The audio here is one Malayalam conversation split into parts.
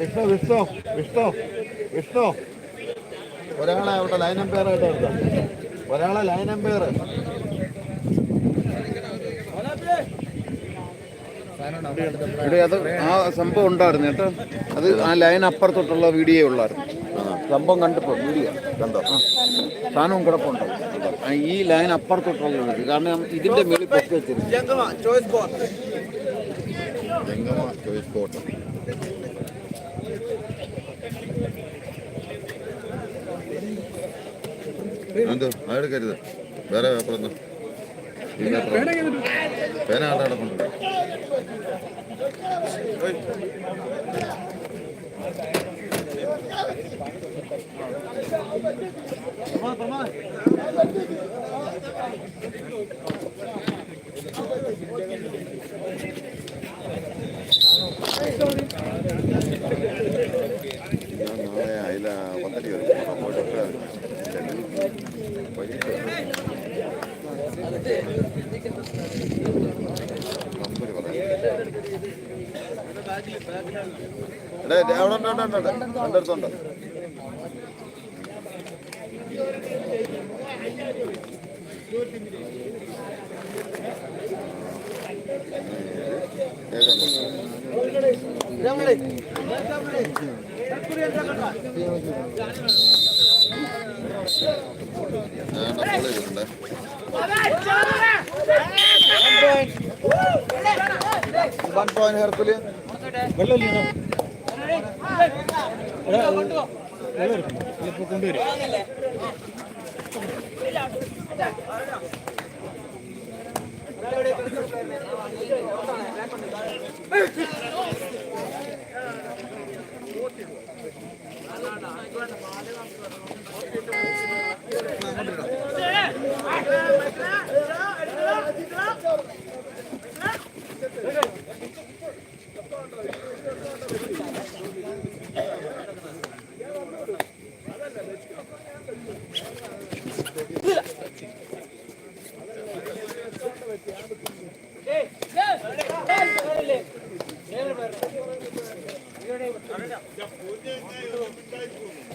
വിഷ്ണു വിഷ്ണു വിഷ്ണു വിഷ്ണു ഒരാളെ അവിടെ ലൈൻ എംപയർ ആയിട്ട് എടുക്കാം. ഒരാളെ ലൈൻ അമ്പയർ ഇവിടെ അത് ആ സംഭവം ഉണ്ടായിരുന്നു കേട്ടോ. അത് ആ ലൈൻ അപ്പുറത്തോട്ടുള്ള വീഡിയോ ഉള്ളായിരുന്നു. സംഭവം കണ്ടപ്പോ വീഡിയോ കണ്ടോ? സാധനവും കിടപ്പുണ്ടോ. ആ, ഈ ലൈൻ അപ്പുറത്തോട്ടുള്ള വീഡിയോ. കാരണം ഇതിന്റെ മേളിൽ പൊക്കി വെച്ചിരുന്നു. എന്ത് അതെടുക്കരുത് വേറെ പേപ്പർ ഒന്നും പേന ആടെ കിടപ്പുണ്ട് ഞാൻ అందరితో One point here, ചെയ്തിട്ടുണ്ടേ one point Herculean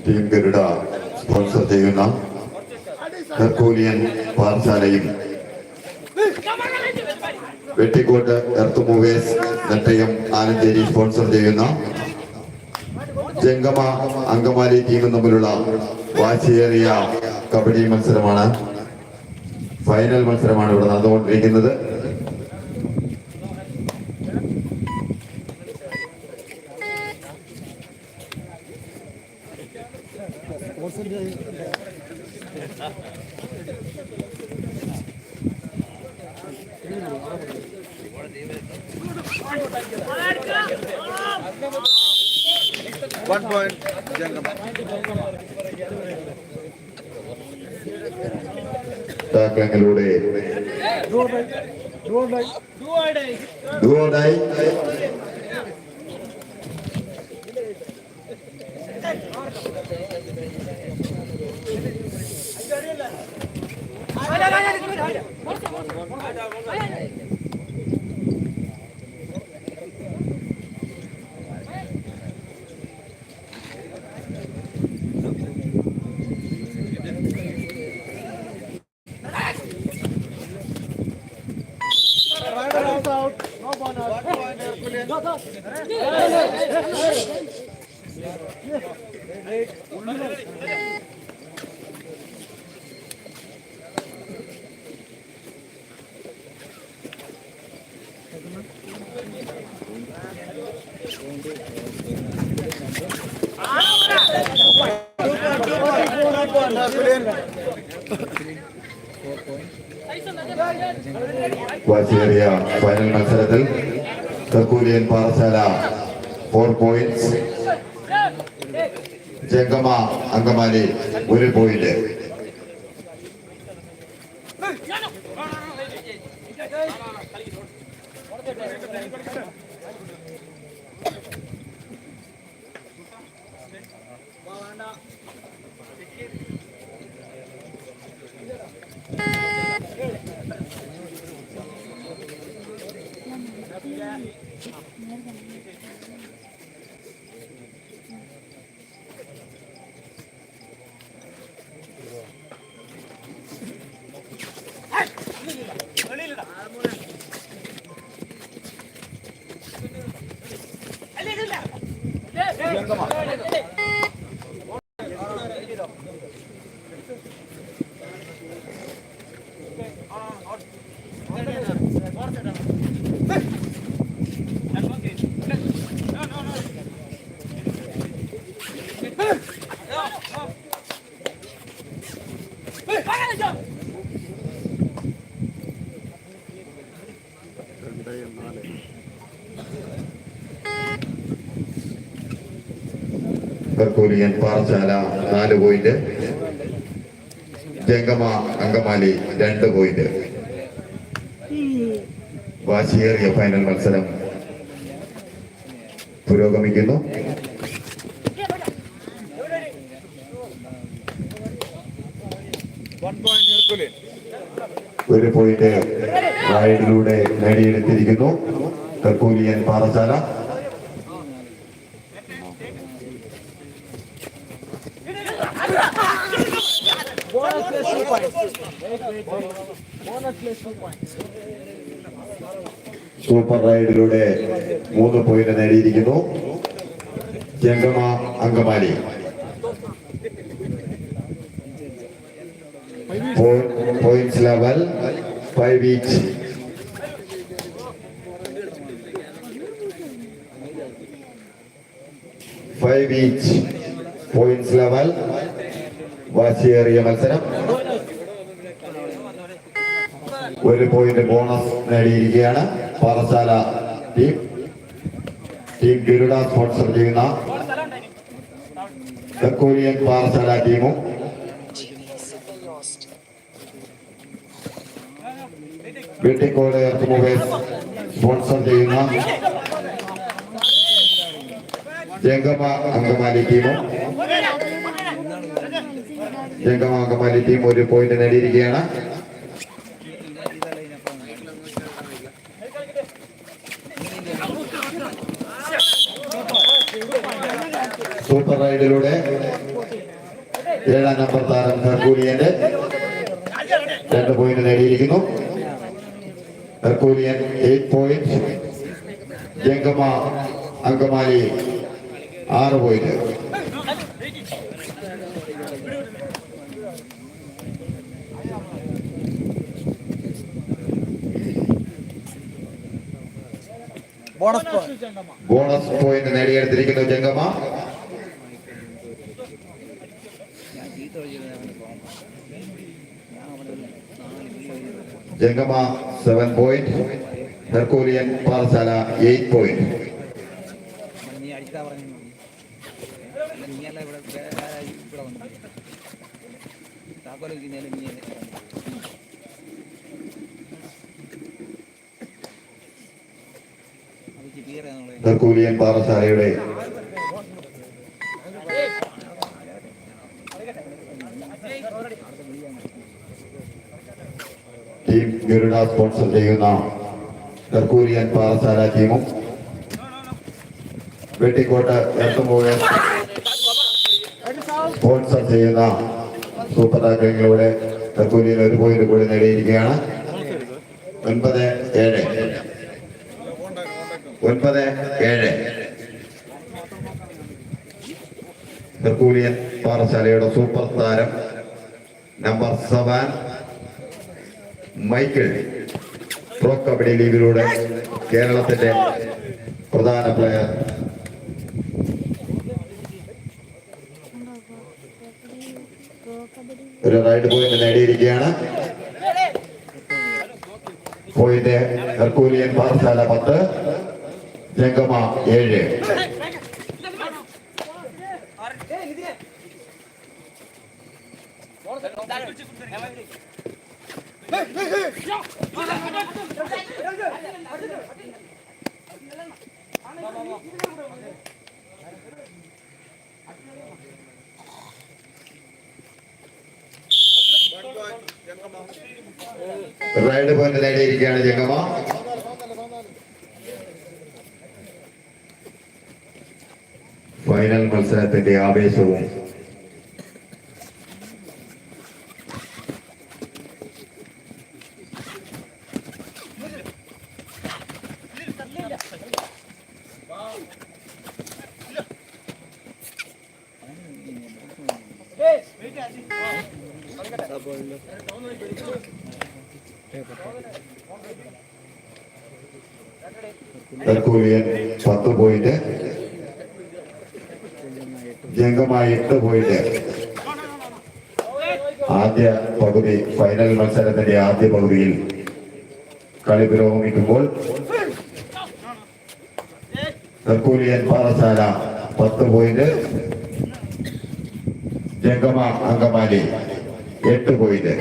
team Garuda sponsor ചെയ്യുന്ന Herculean പാഠശാലയും Vettikkottu earth movers Nettayam Anancheri sponsor ചെയ്യുന്ന ജംഗമ അങ്കമാലി ടീമും തമ്മിലുള്ള വാശിയേറിയ കബഡി മത്സരമാണ്. ഫൈനൽ മത്സരമാണ് ഇവിടെ നടന്നുകൊണ്ടിരിക്കുന്നത്. വൺ പോയിന്റ് ജംഗമ ടാക്ലിങ്ങിലൂടെ ഡുവോഡായി വാശിയേറിയ ഫൈനൽ മത്സരത്തിൽ Herculean Parassala four points Jangama Angamaly ഒരു പോയിന്റ് แยะ കർക്കൂലിയൻ പാറശാല നാല് പോയിന്റ് ജംഗമ അങ്കമാലി രണ്ട് പോയിന്റ് വാശിയേറിയ ഫൈനൽ മത്സരം പുരോഗമിക്കുന്നു. ഒരു പോയിന്റ് റൈഡിലൂടെ നേടിയെടുത്തിരിക്കുന്നു കർക്കൂലിയൻ പാറശാല. സൂപ്പർ റൈഡിലൂടെ മൂന്ന് point നേടിയിരിക്കുന്നു. Jangama Angamaly. Points level five each five each points level വാശിയേറിയ മത്സരം. ഒരു point bonus നേടിയിരിക്കുകയാണ്. Parassala team team Garuda sponsor ചെയ്യുന്ന തെക്കോലിയൻ പാറശാല ടീമും വെട്ടിക്കോട് എർത്ത് മൂവേഴ്സ് സ്പോൺസർ ചെയ്യുന്ന ജംഗമ അങ്കമാലി ടീമും ജംഗമ അങ്കമാലി ടീം ഒരു പോയിന്റ് നേടിയിരിക്കുകയാണ്. സൂപ്പർ റൈഡിലൂടെ ഏഴാം നമ്പർ താരം ഹെർക്കൂലിയന്റെ രണ്ട് point നേടിയിരിക്കുന്നു. Herculean eight point Jangama Angamaly ആറ് point bonus point നേടിയെടുത്തിരിക്കുന്നു Jangama Jangama seven point Herculean Parassala eight point. നീ അടിക്കാ പറഞ്ഞു നീയല്ല ഇവിടെ വേറെ ആരാ ഇവിടെ വന്നു താക്കോൽ വെക്കുന്നതിന് നീ അത് ചിപ്പിയറിയാന്നുള്ളത് ഹെർക്കൂലിയൻ പാറശാലയുടെ ടീം ഗരുഡ സ്പോൺസർ ചെയ്യുന്ന കർക്കൂരിയൻ പാറശാല ടീമും വെട്ടിക്കോട്ട് എർത്തുമൂഴ് സ്പോൺസർ ചെയ്യുന്ന സൂപ്പർ താരങ്ങളിലൂടെ കർക്കൂരിയിൽ ഒരു പോയിന്റ് കൂടി നേടിയിരിക്കുകയാണ്. ഒൻപത് ഏഴ്. ഒൻപത് ഏഴ്. കർക്കൂരിയൻ പാറശാലയുടെ സൂപ്പർ താരം number seven Michael pro kabaddi ലീഗിലൂടെ കേരളത്തിന്റെ പ്രധാന പ്ലെയർ ഒരു റൈഡ് പോയിന്റ് നേടിയിരിക്കുകയാണ്. പോയിന്റ് ഹെർക്കൂലിയൻ പാറശാല പത്ത് ജംഗമ ഏഴ്. റൈഡ് പോയിന്റ് നേടിയിരിക്കുകയാണ് ജംഗമ ഫൈനൽ മത്സരത്തിന്റെ ആവേശവും തെർക്കൂലിയൻ പത്ത് പോയിന്റ് ജംഗമായി എട്ട് പോയിന്റ് ആദ്യ പകുതി ഫൈനൽ മത്സരത്തിന്റെ ആദ്യ പകുതിയിൽ. കളി പുരോഗമിക്കുമ്പോൾ തെർക്കൂലിയൻ പാറശാല പത്ത് പോയിന്റ് ജംഗമ അങ്കമാലി എട്ട് പോയിന്റ്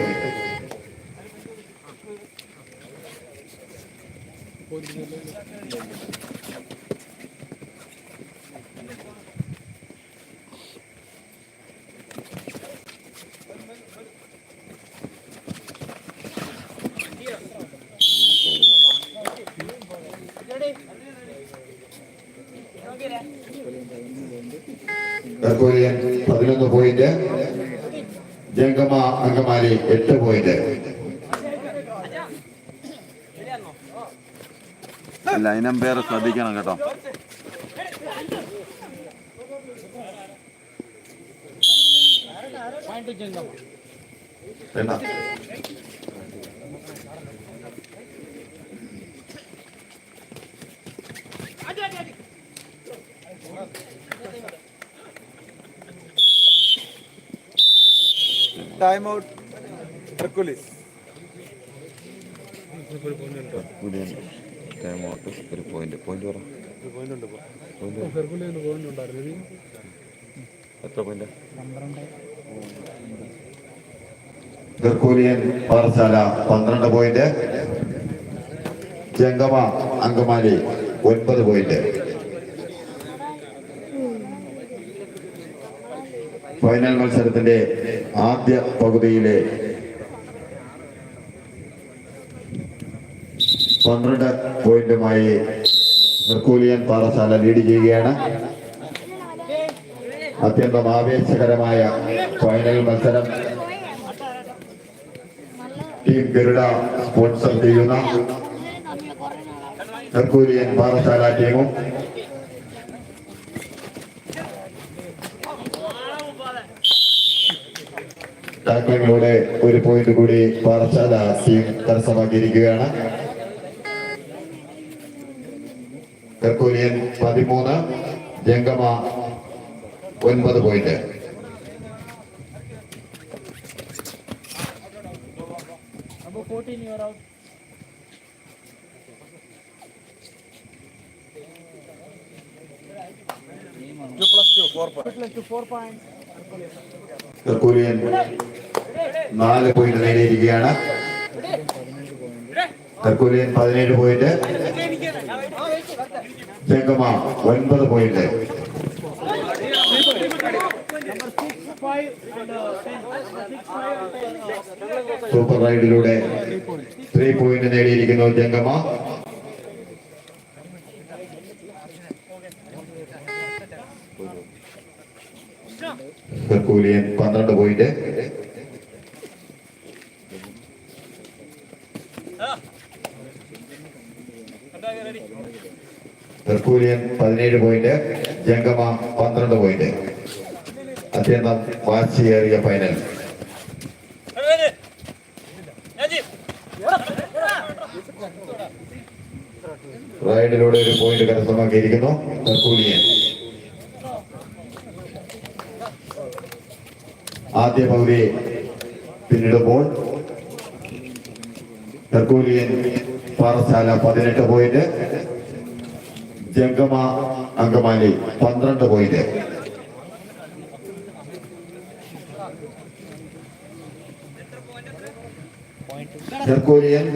തെർക്കൂലിയൻ പതിനൊന്ന് പോയിന്റ് ജംഗമ അങ്കമാലി എട്ട് പോയിന്റ് ലൈൻ അമ്പയർ ശ്രദ്ധിക്കണം കേട്ടോ. വേണ്ട. ടൈം ഔട്ട് ഹെർക്കുലിസ് ഒരു പോയിന്റ് പോയിന്റ് പറ. എത്ര പോയിന്റ് തെർക്കൂലിയൻ പാറശാല പന്ത്രണ്ട് പോയിന്റ് ജംഗമ അങ്കമാലി ഒൻപത് പോയിന്റ് ഫൈനൽ മത്സരത്തിന്റെ ആദ്യ പകുതിയിലെ പന്ത്രണ്ട് പോയിന്റുമായി മെർക്കൂലിയൻ പാറശാല ലീഡ് ചെയ്യുകയാണ്. അത്യന്തം ആവേശകരമായ ഫൈനൽ മത്സരം. ടീം ഗരുഡ സ്പോൺസർ ചെയ്യുന്ന മെർക്കൂലിയൻ പാറശാല ടീമും. ടാക്ലിങ്ങിലൂടെ ഒരു പോയിന്റ് കൂടി പാറശാല ടീം കരസ്ഥമാക്കിയിരിക്കുകയാണ് ഹെർക്കൂലിയൻ പതിമൂന്ന് ജംഗമ ഒൻപത് പോയിന്റ് തെർക്കൂലിയൻ നാല് പോയിന്റ് നേടിയിരിക്കുകയാണ്. തെർക്കൂലിയൻ പതിനേഴ് പോയിന്റ് ജംഗമ ഒൻപത് പോയിന്റ് സൂപ്പർ റൈഡിലൂടെ ത്രീ പോയിന്റ് നേടിയിരിക്കുന്നു ജംഗമ തെർക്കൂലിയൻ പന്ത്രണ്ട് പോയിന്റ് തെർക്കൂലിയൻ പതിനേഴ് പോയിന്റ് ജംഗമ പന്ത്രണ്ട് പോയിന്റ് അത്യന്തം വാശിയേറിയ ഫൈനൽ റൈഡിലൂടെ ഒരു പോയിന്റ് കരസ്ഥമാക്കിയിരിക്കുന്നു തർക്കൂലിയൻ. ആദ്യ പകുതി പിന്നിടുമ്പോൾ തർക്കൂലിയൻ പാറശാല പതിനെട്ട് പോയിന്റ് ജംഗമ അങ്കമാലി പന്ത്രണ്ട് പോയിന്റ് ഹെർക്കോലിയൻ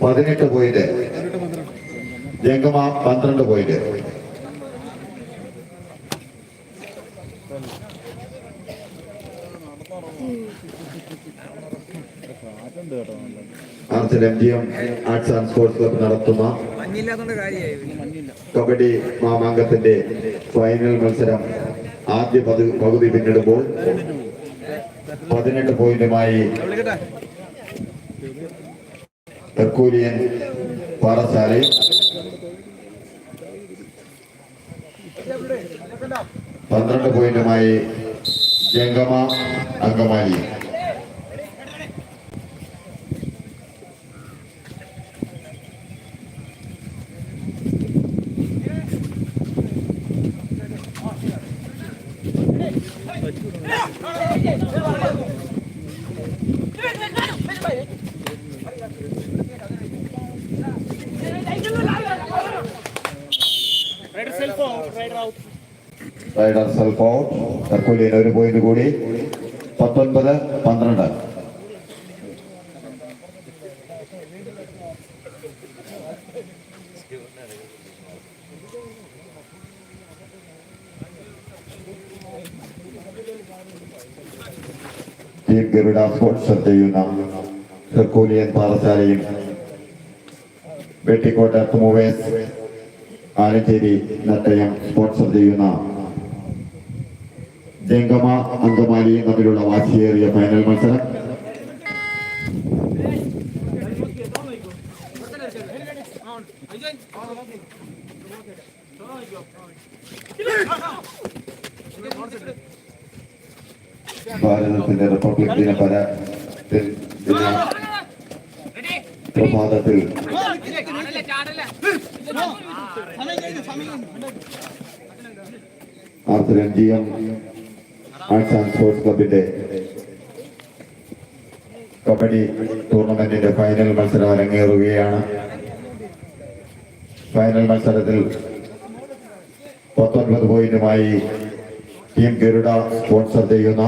പതിനെട്ട് പോയിന്റ് ജംഗമ പന്ത്രണ്ട് point Archal M G M arts and sports club നടത്തുന്ന കബഡി മാമാങ്കത്തിന്റെ ഫൈനൽ മത്സരം ആദ്യ പകുതി പിന്നിടുമ്പോൾ പതിനെട്ട് പോയിന്റുമായി തെക്കൂരിയൻ പാറശാലയും പന്ത്രണ്ട് പോയിന്റുമായി Jangama Angamaly. Raider self out Herculean ഒരു പോയിന്റ് കൂടി. പത്തൊൻപത് പന്ത്രണ്ട്. ടീം ഗരുഡ സ്പോൺസർ ചെയ്യുന്ന ഹെർക്കൂലിയൻ പാറശാലയും വെട്ടിക്കോട്ട മൂവേഴ്സ് ആലഞ്ചേരി നട്ടയം സ്പോൺസർ ചെയ്യുന്ന ജംഗമ അങ്കമാലിയും തമ്മിലുള്ള വാശിയേറിയ ഫൈനൽ മത്സരം. ഭാരതത്തിന്റെ റിപ്പബ്ലിക് ദിന പര ദിന- ദിന പ്രഭാതത്തിൽ Arthur G M arts and sports ക്ലബിന്റെ കബഡി ടൂർണമെന്റിന്റെ ഫൈനൽ മത്സരം അരങ്ങേറുകയാണ്. ഫൈനൽ മത്സരത്തിൽ പത്തൊൻപത് പോയിന്റുമായി ടീം ഗരുഡ സ്പോൺസർ ചെയ്യുന്ന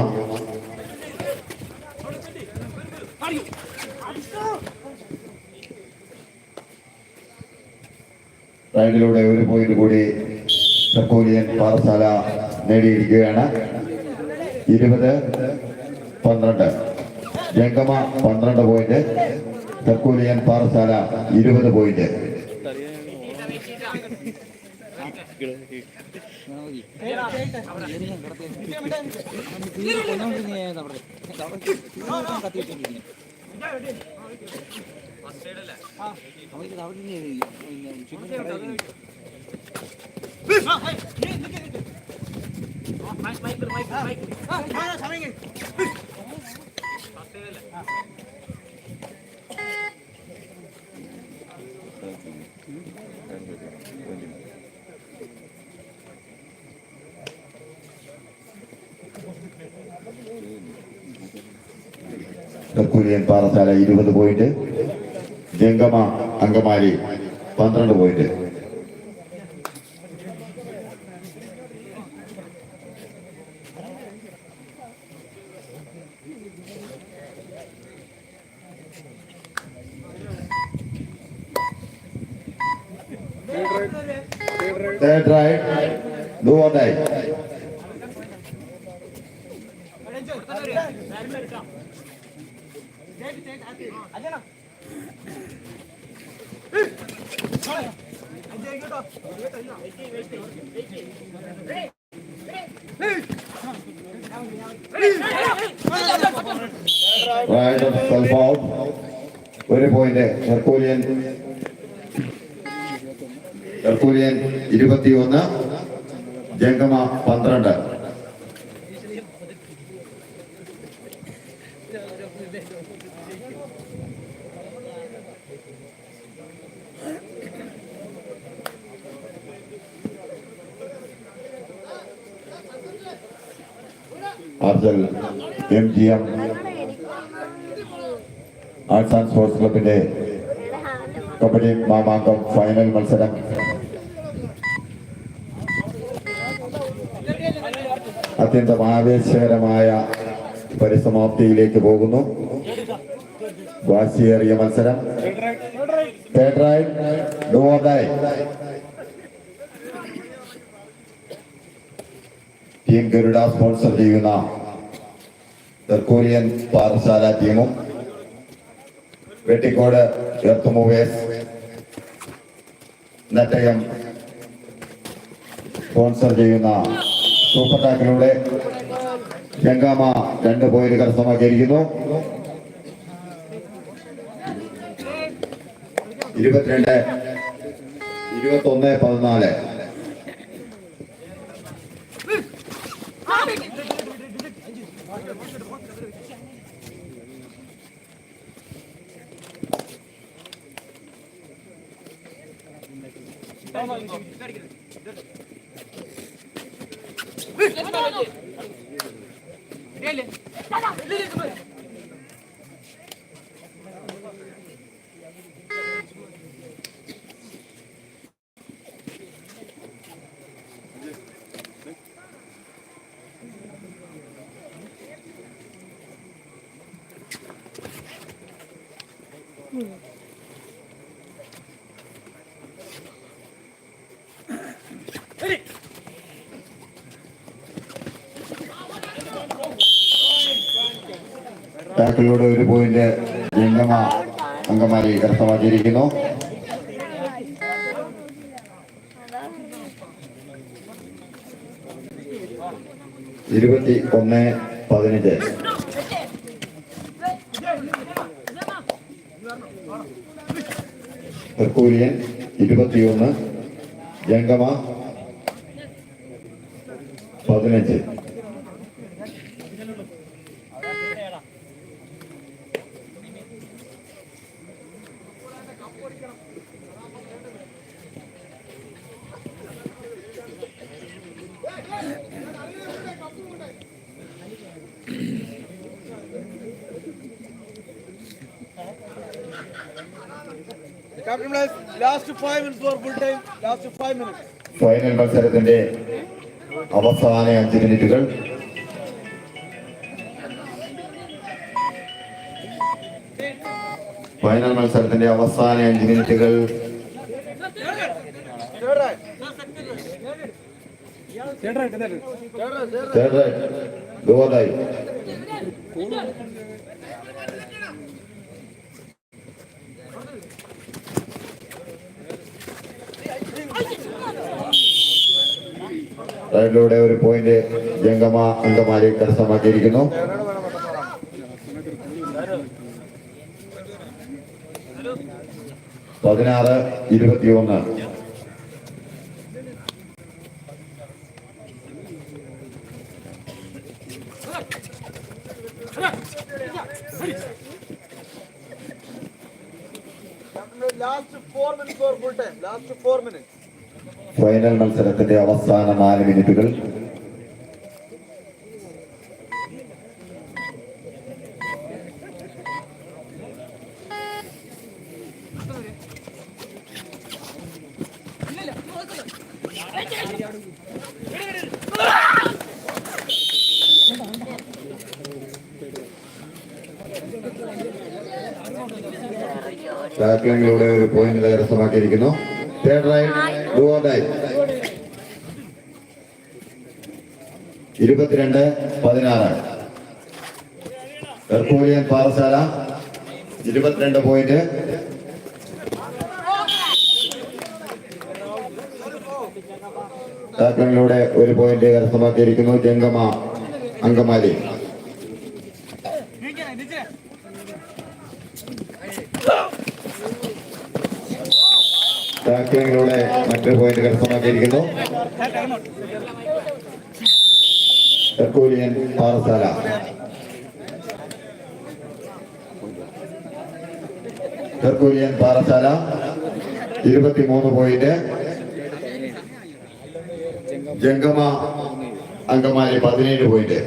റൈഡിലൂടെ ഒരു പോയിന്റ് കൂടി സർക്കോലിയൻ പാറശാല നേടിയിരിക്കുകയാണ്. ഇരുപത് പന്ത്രണ്ട്. ജംഗമ പന്ത്രണ്ട് പോയിന്റ് സർക്കൂലിയൻ പാറശാല ഇരുപത് പോയിന്റ് സർക്കൂലിയൻ പാറശാല ഇരുപത് പോയിന്റ് ജംഗമ അങ്കമാലി പന്ത്രണ്ട് പോയിന്റ് ഹെർക്കൂലിയൻ ഇരുപത്തിയൊന്ന് ജംഗമ പന്ത്രണ്ട്. M G M arts and sports ക്ലബിന്റെ കബഡി മാമാങ്കം ഫൈനൽ മത്സരം. അത്യന്തം ആവേശകരമായ പരിസമാപ്തിയിലേക്ക് പോകുന്നു വാശിയേറിയ മത്സരം. ടീം ഗരുഡ സ്പോൺസർ ചെയ്യുന്ന തെർക്കൂലിയൻ പാഠശാല ടീമും വെട്ടിക്കോട് എർത്ത് നെറ്റയം സ്പോൺസർ ചെയ്യുന്ന സൂപ്പർ ടാക്കിലൂടെ ചെങ്കാമ രണ്ട് പോയിന്റ് കരസ്ഥമാക്കിയിരിക്കുന്നു. ഇരുപത്തിരണ്ട് ഇരുപത്തൊന്ന് പതിനാല്. ടാക്കിലൂടെ ഒരു പോയിന്റ് ജംഗമ അംഗമാരി കരസ്ഥമാക്കിയിരിക്കുന്നു. ഇരുപത്തി ഒന്ന് പതിനഞ്ച്. ഹെർക്കൂലിയൻ ഇരുപത്തിയൊന്ന് ജംഗമ പതിനഞ്ച്. ഫൈനൽ മത്സരത്തിന്റെ അവസാന അഞ്ച് മിനിറ്റുകൾ ഫൈനൽ മത്സരത്തിന്റെ അവസാന അഞ്ച് മിനിറ്റുകൾ Third റൈഡിലൂടെ ഒരു പോയിന്റ് ജംഗമ അംഗമാലി കരസ്ഥമാക്കിയിരിക്കുന്നു. പതിനാറ് ഇരുപത്തി ഒന്ന് last four minutes for full time last four minute final മത്സരത്തിന്റെ അവസാന നാല് മിനിറ്റുകൾ. ടാക്ലിങ്ങിലൂടെ ഒരു പോയിന്റ് കരസ്ഥമാക്കിയിരിക്കുന്നു തേർഡ് റൈറ്റ് ഡുവോഡായി ഇരുപത്തിരണ്ട് പതിനാറ്. എർക്കൂലിയൻ പാറശാല. ഇരുപത്തിരണ്ട് പോയിന്റ്. ടാക്ലിങ്ങിലൂടെ ഒരു പോയിന്റ് കരസ്ഥമാക്കിയിരിക്കുന്നു. ജംഗമ അങ്കമാലി. ടാക്ലിങ്ങിലൂടെ മറ്റൊരു പോയിന്റ് കരസ്ഥമാക്കിയിരിക്കുന്നു. തെക്കോലിയൻ പാറശാല. ഹെർക്കൂലിയൻ പാറശാല ഇരുപത്തിമൂന്ന് പോയിന്റ് ജംഗമ അങ്കമാലി പതിനേഴ് പോയിന്റ്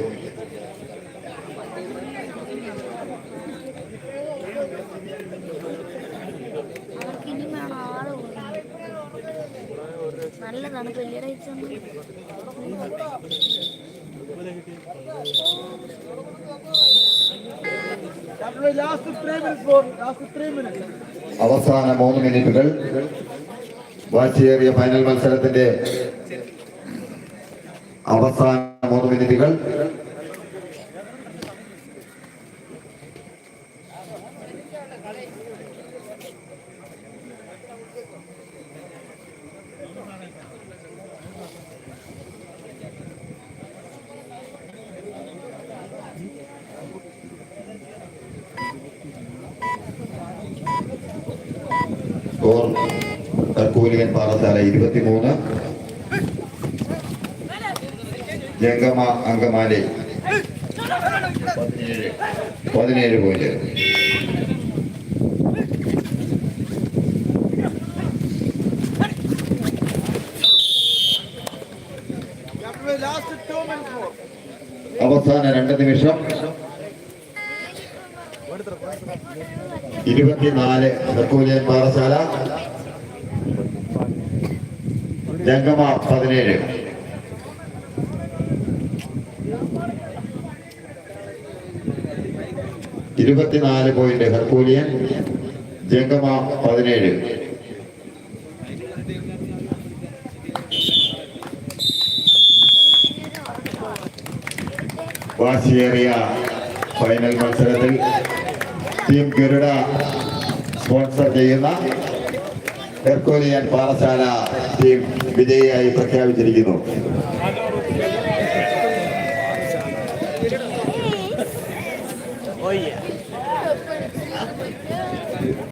അവസാന മൂന്ന് മിനിറ്റുകൾ. വാശിയേറിയ ഫൈനൽ മത്സരത്തിന്റെ അവസാന മൂന്ന് മിനിറ്റുകൾ. ഇരുപത്തിമൂന്ന്. ജംഗമ അങ്കമാലി. പതിനേഴ് പോയിന്റ്. അവസാന രണ്ട് നിമിഷം. ഇരുപത്തിനാല് ഹെർക്കൂലിയൻ പാറശാല. ജംഗമ പതിനേഴ്. ഇരുപത്തിനാല് പോയിന്റ് ഹെർക്കൂലിയൻ ജംഗമ പതിനേഴ്. വാശിയേറിയ ഫൈനൽ മത്സരത്തിൽ ടീം ഗരുഡ സ്പോൺസർ ചെയ്യുന്ന ഹെർക്കോലിയൻ പാറശാല ടീം വിജയിയായി പ്രഖ്യാപിച്ചിരിക്കുന്നു.